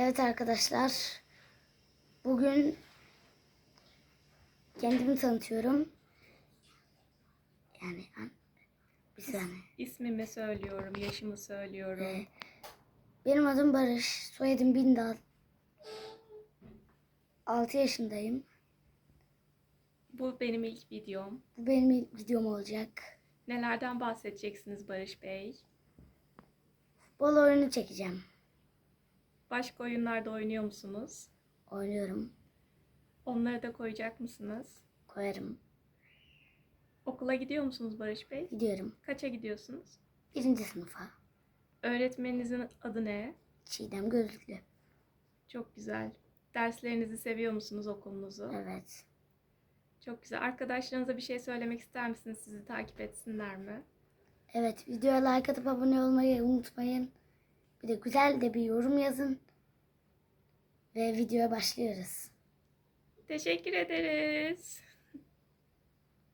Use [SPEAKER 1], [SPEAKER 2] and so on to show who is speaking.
[SPEAKER 1] Evet arkadaşlar. Bugün kendimi tanıtıyorum. Yani an- bir saniye.
[SPEAKER 2] İsmimi söylüyorum, yaşımı söylüyorum.
[SPEAKER 1] Ee, Benim adım Barış. Soyadım Bindal. 6 yaşındayım.
[SPEAKER 2] Bu benim ilk videom.
[SPEAKER 1] Bu benim ilk videom olacak.
[SPEAKER 2] Nelerden bahsedeceksiniz Barış Bey?
[SPEAKER 1] Bol oyunu çekeceğim.
[SPEAKER 2] Başka oyunlarda oynuyor musunuz?
[SPEAKER 1] Oynuyorum.
[SPEAKER 2] Onları da koyacak mısınız?
[SPEAKER 1] Koyarım.
[SPEAKER 2] Okula gidiyor musunuz Barış Bey?
[SPEAKER 1] Gidiyorum.
[SPEAKER 2] Kaça gidiyorsunuz?
[SPEAKER 1] Birinci sınıfa.
[SPEAKER 2] Öğretmeninizin adı ne?
[SPEAKER 1] Çiğdem Gözlüklü.
[SPEAKER 2] Çok güzel. Derslerinizi seviyor musunuz okulunuzu?
[SPEAKER 1] Evet.
[SPEAKER 2] Çok güzel. Arkadaşlarınıza bir şey söylemek ister misiniz? Sizi takip etsinler mi?
[SPEAKER 1] Evet videoya like atıp abone olmayı unutmayın. De güzel de bir yorum yazın. Ve videoya başlıyoruz.
[SPEAKER 2] Teşekkür ederiz.